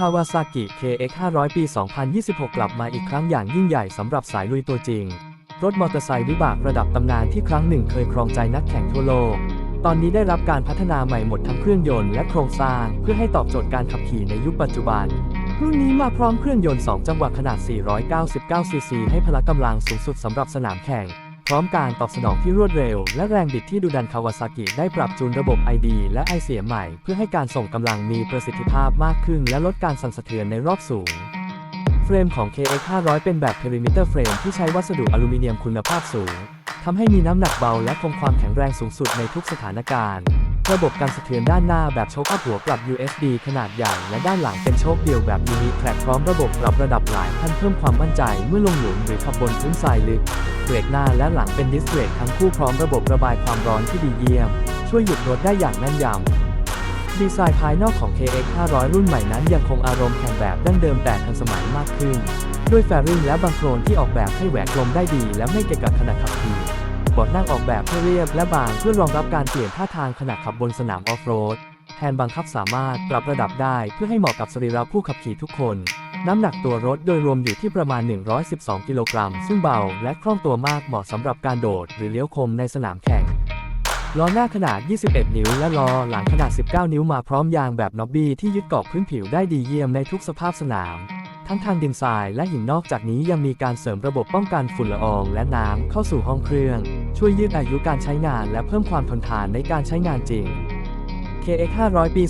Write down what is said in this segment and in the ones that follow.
Kawasaki KX 500 ปี 2026 กลับมาอีกครั้งอย่างยิ่งใหญ่สำหรับสายลุยตัวจริง รถมอเตอร์ไซค์วิบากระดับตำนานที่ครั้งหนึ่งเคยครองใจนักแข่งทั่วโลก ตอนนี้ได้รับการพัฒนาใหม่หมดทั้งเครื่องยนต์และโครงสร้าง เพื่อให้ตอบโจทย์การขับขี่ในยุคปัจจุบัน รุ่นนี้มาพร้อมเครื่องยนต์ 2 จังหวะขนาด 499 ซีซีให้พละกำลังสูงสุดสำหรับสนามแข่ง ร้อมการตอบสนองที่รวดเร็ว และแรงบิดที่ดุดันคาวาซากิได้ปรับจูนระบบ ID และไอเสียใหม่ เพื่อให้การส่งกำลังมีประสิทธิภาพมากขึ้น และลดการสั่นสะเทือนในรอบสูง เฟรมของ KX 500 เป็นแบบ Perimeter Frame ที่ใช้วัสดุอลูมิเนียมคุณภาพสูงทำให้มีน้ำหนักเบาและคงความแข็งแรงสูงสุดในทุกสถานการณ์ ระบบการสะเทือนด้านหน้าแบบโชคอัพหัวปรับ USB ขนาดใหญ่ และด้านหลังเป็นโชคเดียวแบบยูนิแทร็กพร้อมระบบปรับระดับหลายขั้นเพิ่มความมั่นใจเมื่อลงหลุมหรือขับบนพื้นทรายลึกเบรกหน้าและหลังเป็นดิสเบรกทั้งคู่พร้อมระบบระบายความร้อนที่ดีเยี่ยม ช่วยหยุดรถได้อย่างแม่นยำดีไซน์ภายนอกของ KX 500 รุ่นใหม่นั้นยังคงอารมณ์แข่งแบบดั้งเดิมแต่ทันสมัยมากขึ้น ด้วยแฟริ่งและบังโครนที่ออกแบบให้แหวกลมได้ดีและไม่เกะกะขณะขับขี่ บาะนั่งออกแบบให้เรียบและบางเพื่อรองรับการเปลี่ยนท่าทางขณะขับบนสนามออฟโรดแฮนด์บังคับสามารถปรับระดับได้เพื่อให้เหมาะกับสรีระผู้ขับขี่ทุกคน น้ำหนักตัวรถโดยรวมอยู่ที่ประมาณ 112 กิโลกรัม ซึ่งเบาและคล่องตัวมากเหมาะสำหรับการโดด หรือเลี้ยวคมในสนามแข่ง ล้อหน้าขนาด 21 นิ้ว และล้อหลังขนาด 19 นิ้วมาพร้อมยางแบบน็อบบี้ที่ยึดเกาะพื้นผิวได้ดีเยี่ยมในทุกสภาพสนาม ทั้งทางดินทรายและหินนอกจากนี้ยังมีการเสริมระบบป้องกันฝุ่นละออง และน้ำเข้าสู่ห้องเครื่อง ช่วยยืดอายุการใช้งานและเพิ่มความทนทานในการใช้งานจริง KX 500 ปี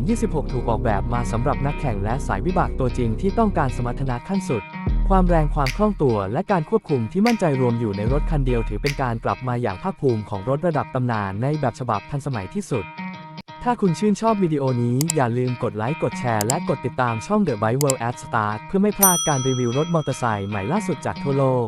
2026 ถูกออกแบบมาสำหรับนักแข่งและสายวิบากตัวจริงที่ต้องการสมรรถนะขั้นสุด ความแรงความคล่องตัวและการควบคุมที่มั่นใจรวมอยู่ในรถคันเดียวถือเป็นการกลับมาอย่างภาคภูมิของรถระดับตำนานในแบบฉบับทันสมัยที่สุด ถ้าคุณชื่นชอบวิดีโอนี้อย่าลืมกดไลค์ กดแชร์ และกดติดตามช่อง The Bike World at Start เพื่อไม่พลาดการรีวิวรถมอเตอร์ไซค์ใหม่ล่าสุดจากทั่วโลก